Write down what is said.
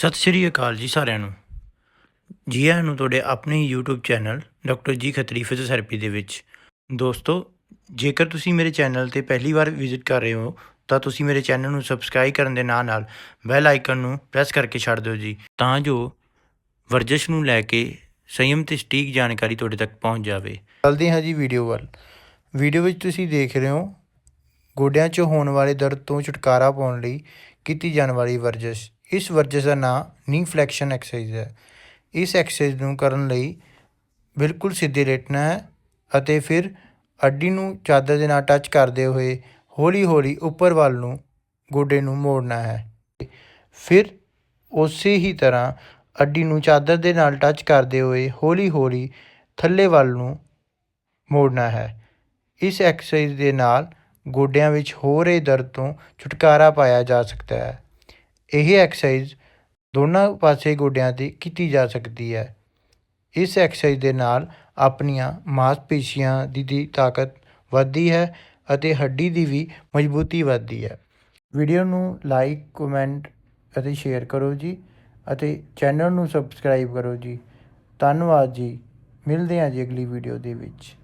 ਸਤਿ ਸ਼੍ਰੀ ਅਕਾਲ ਜੀ ਸਾਰਿਆਂ ਨੂੰ। ਜੀ ਆਇਆਂ ਨੂੰ ਤੁਹਾਡੇ ਆਪਣੇ ਹੀ YouTube ਚੈਨਲ ਡਾਕਟਰ ਜੀ ਖੱਤਰੀ ਫਿਜ਼ੀਓਥੈਰੇਪੀ ਦੇ ਵਿੱਚ। ਦੋਸਤੋ, ਜੇਕਰ ਤੁਸੀਂ ਮੇਰੇ ਚੈਨਲ ਤੇ ਪਹਿਲੀ ਵਾਰ ਵਿਜ਼ਿਟ ਕਰ ਰਹੇ ਹੋ, ਤਾਂ ਤੁਸੀਂ ਮੇਰੇ ਚੈਨਲ ਨੂੰ ਸਬਸਕ੍ਰਾਈਬ ਕਰਨ ਦੇ ਨਾਲ ਨਾਲ ਬੈਲ ਆਈਕਨ ਨੂੰ ਪ੍ਰੈਸ ਕਰਕੇ ਛੱਡ ਦਿਓ ਜੀ, ਤਾਂ ਜੋ ਵਰਜਿਸ਼ ਨੂੰ ਲੈ ਕੇ ਸੰਯਮ ਤੇ ਸਟੀਕ ਜਾਣਕਾਰੀ ਤੁਹਾਡੇ ਤੱਕ ਪਹੁੰਚ ਜਾਵੇ। ਚੱਲਦੇ ਹਾਂ ਜੀ ਵੀਡੀਓ ਵੱਲ। ਵੀਡੀਓ ਵਿੱਚ ਤੁਸੀਂ ਦੇਖ ਰਹੇ ਹੋ, ਗੋਡਿਆਂ 'ਚ ਹੋਣ ਵਾਲੇ ਦਰਦ ਤੋਂ ਛੁਟਕਾਰਾ ਪਾਉਣ ਲਈ ਕੀਤੀ ਜਾਣ ਵਾਲੀ ਵਰਜਿਸ਼। ਇਸ ਵਰਜਿਸ਼ ਦਾ ਨਾਮ ਨੀ ਫਲੈਕਸ਼ਨ ਐਕਸਰਸਾਈਜ਼ ਹੈ। ਇਸ ਐਕਸਰਸਾਈਜ਼ ਨੂੰ ਕਰਨ ਲਈ ਬਿਲਕੁਲ ਸਿੱਧੇ ਲੇਟਣਾ ਹੈ ਅਤੇ ਫਿਰ ਅੱਡੀ ਨੂੰ ਚਾਦਰ ਦੇ ਨਾਲ ਟੱਚ ਕਰਦੇ ਹੋਏ ਹੌਲੀ-ਹੌਲੀ ਉੱਪਰ ਵੱਲ ਨੂੰ ਗੋਡੇ ਨੂੰ ਮੋੜਨਾ ਹੈ। ਫਿਰ ਉਸੇ ਹੀ ਤਰ੍ਹਾਂ ਅੱਡੀ ਨੂੰ ਚਾਦਰ ਦੇ ਨਾਲ ਟੱਚ ਕਰਦੇ ਹੋਏ ਹੌਲੀ-ਹੌਲੀ ਥੱਲੇ ਵੱਲ ਨੂੰ ਮੋੜਨਾ ਹੈ। ਇਸ ਐਕਸਰਸਾਈਜ਼ ਦੇ ਨਾਲ ਗੋਡਿਆਂ ਵਿੱਚ ਹੋ ਰਹੇ ਦਰਦ ਤੋਂ ਛੁਟਕਾਰਾ ਪਾਇਆ ਜਾ ਸਕਦਾ ਹੈ। ਇਹ ਐਕਸਰਸਾਈਜ਼ ਦੋਨਾਂ ਪਾਸੇ ਗੋਡਿਆਂ ਤੇ ਕੀਤੀ ਜਾ ਸਕਦੀ ਹੈ। ਇਸ ਐਕਸਰਸਾਈਜ਼ ਦੇ ਨਾਲ ਆਪਣੀਆਂ ਮਾਸਪੇਸ਼ੀਆਂ ਦੀ ਦੀ ਤਾਕਤ ਵੱਧਦੀ ਹੈ ਅਤੇ ਹੱਡੀ ਦੀ ਵੀ ਮਜ਼ਬੂਤੀ ਵੱਧਦੀ ਹੈ। ਵੀਡੀਓ ਨੂੰ ਲਾਈਕ, ਕਮੈਂਟ ਅਤੇ ਸ਼ੇਅਰ ਕਰੋ ਜੀ ਅਤੇ ਚੈਨਲ ਨੂੰ ਸਬਸਕ੍ਰਾਈਬ ਕਰੋ ਜੀ। ਧੰਨਵਾਦ ਜੀ। ਮਿਲਦੇ ਹਾਂ ਜੀ ਅਗਲੀ ਵੀਡੀਓ ਦੇ ਵਿੱਚ।